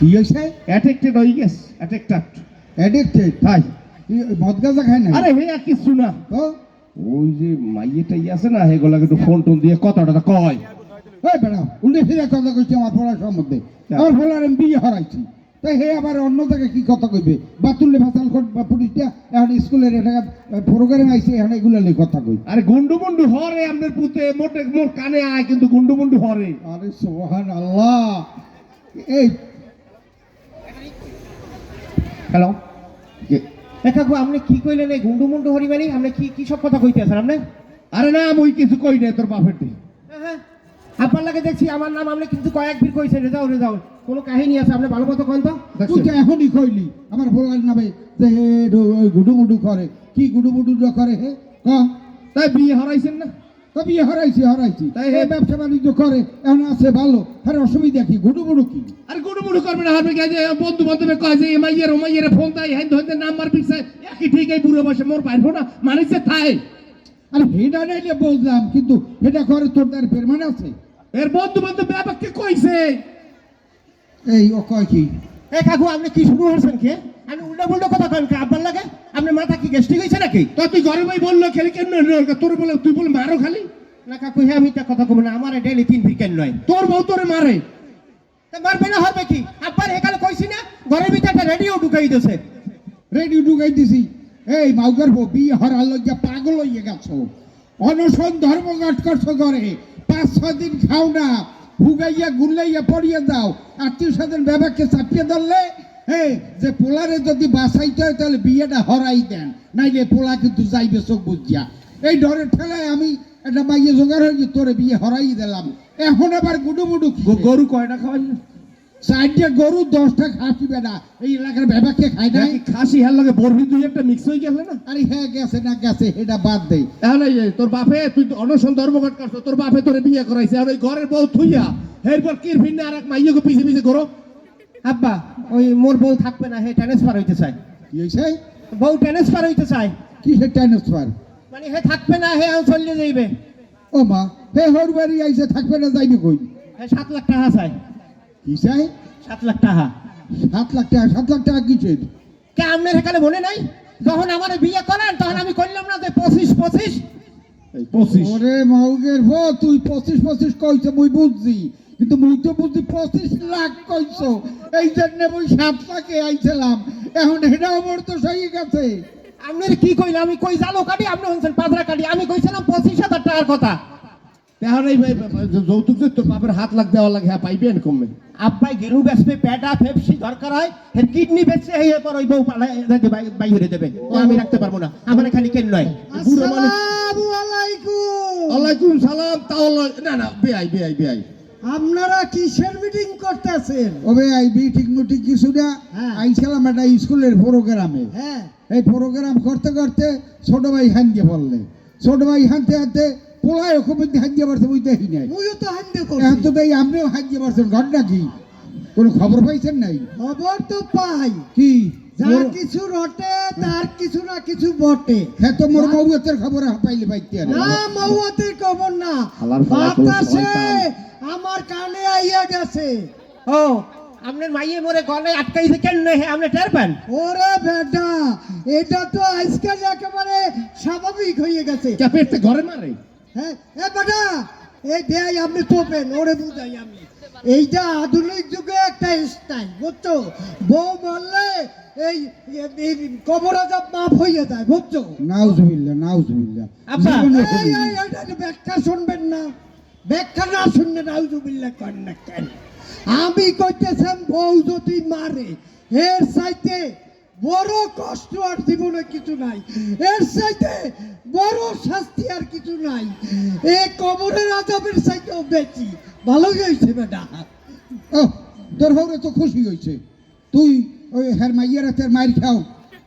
কি হয়েছে? অ্যাটেক্টেড হয়ে গেছে অ্যাডিক্টেড তাই। মদ গাঁজা খায় না? আরে ভাইয়া কিছু না। তো? ওই যে মাইয়েটাই আছে না হেগুলাকে একটু ফোন টোন দিয়ে কথাটা কয়। ওই বেড়া উল্টে ফিরে কথা কইছি আমার পড়ার সম্বন্ধে আমার ফলার আমি বিয়ে হারাইছি। তাই হে আবার অন্য থেকে কি কথা কইবে? বাতুল্লে ভাসাল বা পুলিশটা এখন স্কুলের এটা প্রোগ্রাম আইছে এখন এগুলো নিয়ে কথা কই। আরে গুন্ডু মুন্ডু হরে আমাদের পুতে মোটে মোর কানে আয় কিন্তু গুন্ডু মুন্ডু হরে। আরে সোহান আল্লাহ! এই হ্যালো? কাকু আপনি কি কইলেন এই গুন্ডু মুন্ডু হরিমানি আপনি কি কি সব কথা কইতে আছেন আপনি? আরে না মুই কিছু কই না তোর বাপের দিয়ে। হ্যাঁ আপনার লাগে দেখছি আমার নাম আপনি কিন্তু কয়েকবার কইছেন। রেজাউল রেজাউল কোনো কাহিনী আছে আপনি ভালো মতো কন তো? তুই তো এখনই কইলি আমার ফলার নামে যে হে গুডু মুডু করে কি গুডু মুডু করে হে? কম তাই বিয়ে হারাইছেন না? তো বিয়ে হারাইছি হারাইছি। তাই হে- ব্যবসা বাণিজ্য করে এখন আছে ভালো আর অসুবিধা কি? গুডু মুডু কি? আরে গুন্ডু মুন্ডু করবে না হবে যে বন্ধু বান্ধবে কয় যে এমাইয়ের ওমাইয়ের ফোন তাই হ্যাঁ ধরতে নাম্বার পিছে একই ঠিক এই বুড়ো বসে মোর পাইব না মানিছে থাই আরে হেডা নাইলে বললাম কিন্তু হেডা করে তোর তার পেরমান আছে? এর বন্ধু বান্ধব ব্যাপারকে কইছে? এই ও কয় কি? এ কাকু আপনি কি শুরু হচ্ছেন কে? আপনি উল্টো পুল্টো কথা কন কে? আপনার লাগে? আপনি মাথা কি গ্যাস্ট্রিক হয়েছে নাকি? তো তুই ঘরে ভাই বলল খেলি কেন তোর বলে তুই বলে মারো খালি? না কাকু হ্যাঁ আমি তা কথা কব না আমার ডেলি তিন ফিকেন নয়। তোর বউ তোরে মারে। তা মারবে না হবে কি? আপনার এখানে কইছি না ঘরের ভিতরে একটা রেডিও ঢুকাই দিয়েছে রেডি ঢুকাই দিছি। এই মাউগার বউ বিয়ে হারার লজ্জা পাগল হইয়া গেছো। অনশন ধর্মঘট করছ ঘরে। পাঁচ ছ দিন খাও না ভুগাইয়া গুল্লাইয়া পড়িয়ে দাও। আত্মীয় স্বজন ব্যাপারকে চাপিয়ে ধরলে হ্যাঁ যে পোলারে যদি বাঁচাইতে হয় তাহলে বিয়েটা হরাই দেন। নাইলে পোলা কিন্তু যাইবে চোখ বুঝিয়া এই ডরের ঠেলায় আমি একটা মাইয়ে জোগাড় হয়ে তোরে বিয়ে হরাই দিলাম। এখন আবার গুডু মুডু গরু কয়টা খাওয়াই চারটে গরু দশটা খাসি বেড়া এই এলাকার ব্যাপারকে খাই নাকি খাসি হের লাগে বরফি দুই একটা মিক্স হয়ে গেছে না? আরে হ্যাঁ গেছে না গেছে এটা বাদ দেই তাহলে যে তোর বাপে তুই অনশন ধর্মঘট করছ তোর বাপে তোরে বিয়ে করাইছে। আর ওই ঘরের বউ থুইয়া এরপর কির ভিন্ন আর এক মাইয়াকে পিছে পিছে করো। আব্বা ওই মোর বউ থাকবে না হে ট্রান্সফার হইতে চায়। কি হয়েছে বউ ট্রান্সফার হইতে চায়। কিসের ট্রান্সফার মানে হে থাকবে না হে আম চলে যাইবে। ও মা হে হর বাড়ি আইসে থাকবে না যাইবে কই? হে সাত লাখ টাকা চাই কি চাই সাত লাখ টাকা। সাত লাখ টাকা সাত লাখ টাকা কিসের? কে আপনার এখানে মনে নাই? যখন আমার বিয়ে করেন তখন আমি করলাম না যে পঁচিশ পঁচিশ। এই পঁচিশ। ওরে মাউগের ভো তুই পঁচিশ পঁচিশ কইছে মুই বুঝছি। কিন্তু মুই তো বুঝছি পঁচিশ লাখ কইছো। এই জন্য মুই সাত লাখে আইছিলাম। এখন এটা আমার তো সহি গেছে। আপনার কি কইলাম? আমি কই জালো কাটি আপনি হচ্ছেন পাঁচরা কাটি। আমি কইছিলাম পঁচিশ হাজার টাকার কথা। তাহলে যৌতুক যে তোর বাপের হাত লাগ দেওয়া লাগে হ্যাঁ পাইবেন কমবে আব্বাই গেরু বেচবে পেটা ফেপসি দরকার হয় এর কিডনি বেচছে এই এরপর ওই বউ পালাই বাই হয়ে দেবে। ও। আমি রাখতে পারব না। আমার খালি কেন নয়। বুড়ো মানুষ আসসালামু আলাইকুম। আলাইকুম সালাম। তাহলে না না বেআই বেআই বেআই। আপনারা কিসের মিটিং করতেছেন? ওবে আই বিটিং মুটিং কিছু না। হ্যাঁ। আইছিলাম একটা স্কুলের প্রোগ্রামে হ্যাঁ। এই প্রোগ্রাম করতে করতে ছোট ভাই হান্দিয়ে পড়লে ছোট ভাই হানতে হানতে পোলায় ওখানে হান্দিয়ে পারছে দেখি নাই। মুইও তো হান্ডে এখন তো করছি তাই আপনিও হান্দিয়ে পারছেন ঘটনা কি? কোনো খবর পাইছেন নাই? খবর তো পাই। কি? যা মোর- কিছু রটে তার কিছু না কিছু বটে। হ্যাঁ তো মোর মৌয়ের খবর পাইলে পাইতে আর। না মৌয়াতের খবর না। বাতাসে। আমার কানে আইয়া গেছে ও আপনার মাইয়ে মরে গলে আটকাইছে কেন হে আপনি টের পান ওরে বেটা এটা তো আজকাল একেবারে স্বাভাবিক হয়ে গেছে চাপেরতে ঘরে মারে হ্যাঁ এ বেটা এই দেয় আপনি তোপেন ওরে বুঝাই আমি এইটা আধুনিক যুগে একটা স্টাইল বুঝছ বউ বললে এই কবর আজাব মাফ হয়ে যায় বুঝছ নাউজুবিল্লাহ নাউজুবিল্লাহ আব্বা, এই ব্যাখ্যা শুনবেন না ব্যাখ্যা না শুনলে করেন না কেন? আমি কইতেছেন বউ যদি মারে, এর চাইতে বড় কষ্ট আর জীবনে কিছু নাই। এর চাইতে বড় শাস্তি আর কিছু নাই। এ কবরের আজাবের চাইতেও বেশি। ভালো হয়েছে বেটা। তোর হৌরে তো খুশি হয়েছে তুই ওই হ্যার মাইয়ের হাতের মাইর খাও।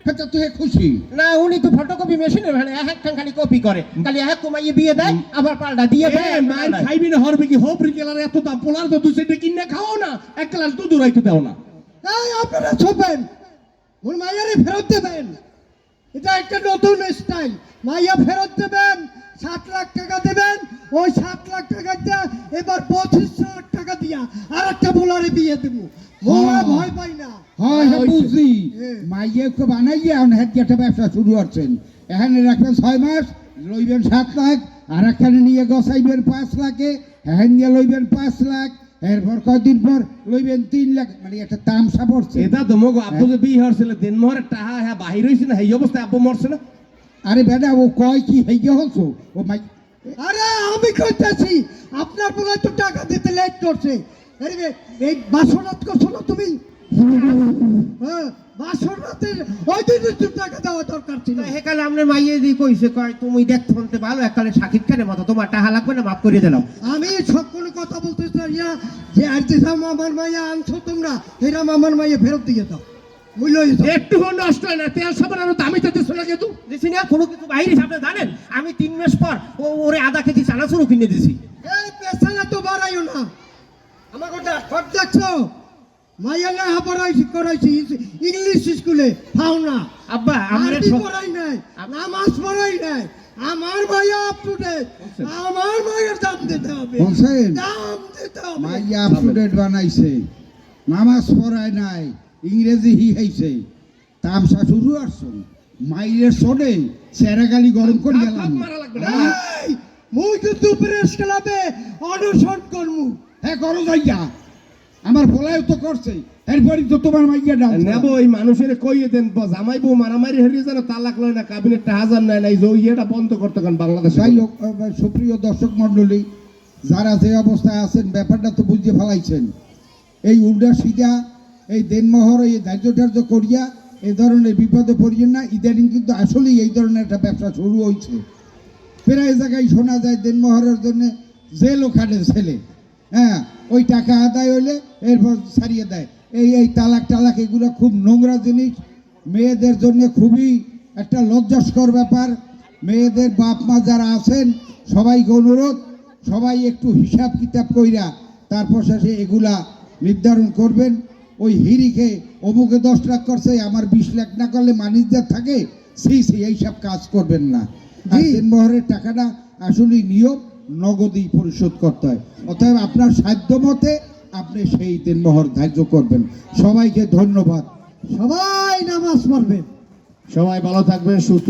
হ্যাঁ তো তুই খুশি। না উনি তো ফটোকপি মেশিনে মানে এক খান খালি কপি করে। খালি এক কমাইয়ে বিয়ে দেয় আবার পাল্টা দিয়ে দেয়। মার খাইবি না হরবি কি? হোপ রিকেলার এত দাম পোলার তো দুই সেটে কিনে খাও না এক গ্লাস দুধ রাইতে দাও না। এই আপনারা ছোপেন। ওর মাইয়ারে ফেরত দেবেন। এটা একটা নতুন স্টাইল মাইয়া ফেরত দেবেন সাত লাখ টাকা দেবেন ওই সাত লাখ টাকা দিয়া এবার পঁচিশ লাখ টাকা দিয়া আর একটা বোলারে বিয়ে দেবো। হ্যাঁ। ভয় পাই না। হয় হ্যাঁ হইছে। বুঝছি। মাইয়ে খুব বানাইয়া এখন হেড একটা ব্যবসা শুরু করছেন। এখানে রাখবেন ছয় মাস লইবেন সাত লাখ আর নিয়ে গসাইবেন পাঁচ লাখে নিয়ে লইবেন পাঁচ লাখ এরপর কয়দিন পর লইবেন তিন লাখ। মানে একটা তামসা পড়ছে। এটা তো মগো আব্বু যে বিয়ে দিন টাহা হ্যাঁ বাহির হয়েছে না এই অবস্থায় আব্বু মরছে না? আরে বেটা ও কয় কি হইয়া হচ্ছো ও মাই আরে আমি কইতেছি আপনার বলে তো টাকা দিতে লেট করছে। আরে এই বাসনাত করছ না তুমি। হ্যাঁ বাসনাতের ওই দিন একটু টাকা দেওয়া দরকার ছিল। হেকালে মাইয়ে কইছে কয় তুমি দেখতে শুনতে ভালো এককালে সাকিব খানের মতো তোমার লাগবে না মাফ করে দিলাম। আমি সব কোনো কথা বলতে চাই যে আর যে আমার মাইয়া আনছো তোমরা এরাম আমার মাইয়া ফেরত দিয়ে দাও। একটু নষ্ট হয় না। তেল সাবান আরও দামি তো দিচ্ছ না কিন্তু? দিছি না। কোনো কিছু বাইরে আপনি জানেন? আমি তিন মাস পর ও ওরে আধা কেজি চানাচুরও কিনে দিছি। এই পেছানা তো বাড়াইও না। আমার কথা সব দেখছ মাইয়া না পড়াইছি করাইছি। ইংলিশ স্কুলে পাও না। আব্বা আমরা পড়াই নাই। নামাজ পড়াই নাই। আমার মাইয়া আপ টু ডেট আমার মায়ের দাম দিতে হবে। বলছেন। দাম দিতে হবে। মাইয়া আপ টু ডেট বানাইছে। নামাজ পড়ায় নাই। ইংরেজি হিহাইছে তামসা শুরু আসছো মাইয়ের শোনে সেরাগালি গরম করে গেলাম। মারা লাগবে না? এই, মুই কিন্তু প্রেস ক্লাবে অনশন করমু। হ্যাঁ করো যাইয়া। আমার বলায় তো করছে। এরপরই তো তোমার মাইয়া ডাল নেব এই মানুষের কইয়ে দেন জামাই বউ মারামারি হারিয়ে যেন তালাক লয় না কাবিনেটটা হাজার নেয় না এই যে ইয়েটা বন্ধ করতে কারণ বাংলাদেশে? যাই হোক সুপ্রিয় দর্শক মণ্ডলী যারা যে অবস্থায় আছেন ব্যাপারটা তো বুঝতে ফেলাইছেন। এই উল্টা সিধা এই দেনমোহর, এই ধার্য ধার্য করিয়া এই ধরনের বিপদে পড়িয়েন না। ইদানিং কিন্তু আসলেই এই ধরনের একটা ব্যবসা শুরু হয়েছে প্রায় জায়গায় শোনা যায় দেনমোহরের জন্য জেলও খাটে ছেলে। হ্যাঁ ওই টাকা আদায় হইলে এরপর ছাড়িয়ে দেয়। এই এই তালাক টালাক এগুলো খুব নোংরা জিনিস। মেয়েদের জন্য খুবই একটা লজ্জাস্কর ব্যাপার। মেয়েদের বাপ মা যারা আছেন, সবাইকে অনুরোধ, সবাই একটু হিসাব কিতাব কইরা তারপর শেষে এগুলা নির্ধারণ করবেন। ওই হিরিকে অমুকে দশ লাখ করছে আমার বিশ লাখ না করলে মানিজ্জার থাকে সেই সেই এইসব কাজ করবেন না। জি। টাকাটা আসলে নিয়ম নগদেই পরিশোধ করতে হয়। অতএব আপনার সাধ্য মতে আপনি সেই দেনমোহর ধার্য করবেন। সবাইকে ধন্যবাদ। সবাই নামাজ পড়বে সবাই ভালো থাকবেন সুস্থ